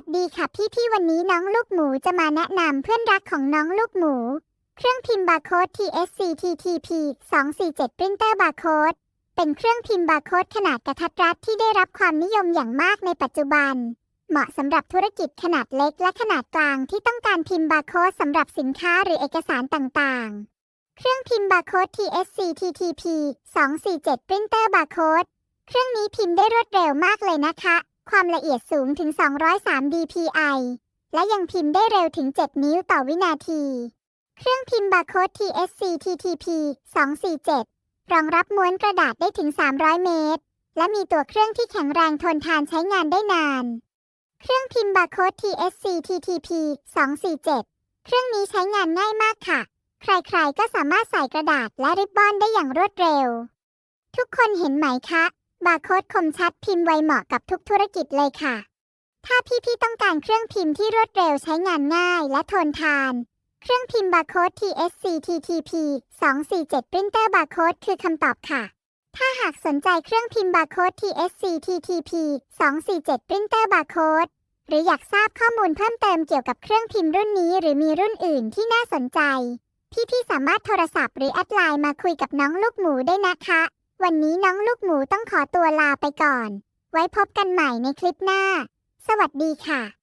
วัสดีค่ะพี่พี่ๆวันนี้น้องลูกหมูจะมาแนะนำเพื่อนรักของน้องลูกหมู เครื่องพิมพ์บาร์โค้ด TSC TTP 247 Printer Barcode เป็นเครื่องพิมพ์บาร์โค้ดขนาดกระทัดรัดที่ได้รับความนิยมอย่างมากในปัจจุบัน เหมาะสำหรับธุรกิจขนาดเล็กและขนาดกลางที่ต้องการพิมพ์บาร์โค้ดสำหรับสินค้าหรือเอกสารต่างๆ เครื่องพิมพ์บาร์โค้ด TSC TTP 247 Printer Barcode เครื่องนี้พิมพ์ได้รวดเร็วมากเลยนะคะ ความละเอียดสูงถึง 203 dpi และยังพิมพ์ได้เร็วถึง 7 นิ้วต่อวินาที เครื่องพิมพ์บาร์โค้ด TSC TTP 247 รองรับม้วนกระดาษได้ถึง 300 เมตร และมีตัวเครื่องที่แข็งแรงทนทานใช้งานได้นาน เครื่องพิมพ์บาร์โค้ด TSC TTP 247 เครื่องนี้ใช้งานง่ายมากค่ะ ใครๆ ก็สามารถใส่กระดาษและริบบอนได้อย่างรวดเร็ว ทุกคนเห็นไหมคะ บาร์โค้ดคมชัดพิมพ์ไวเหมาะกับทุกธุรกิจเลยค่ะ ถ้าพี่ๆต้องการเครื่องพิมพ์ที่รวดเร็วใช้งานง่ายและทนทาน เครื่องพิมพ์บาร์โค้ด TSC TTP 247 Printer Barcode คือคำตอบค่ะ ถ้าหากสนใจเครื่องพิมพ์บาร์โค้ด TSC TTP 247 Printer Barcode หรืออยากทราบข้อมูลเพิ่มเติมเกี่ยวกับเครื่องพิมพ์รุ่นนี้ หรือมีรุ่นอื่นที่น่าสนใจ พี่ๆสามารถโทรศัพท์หรือแอดไลน์มาคุยกับน้องลูกหมูได้นะคะ วันนี้น้องลูกหมูต้องขอตัวลาไปก่อน ไว้พบกันใหม่ในคลิปหน้า สวัสดีค่ะ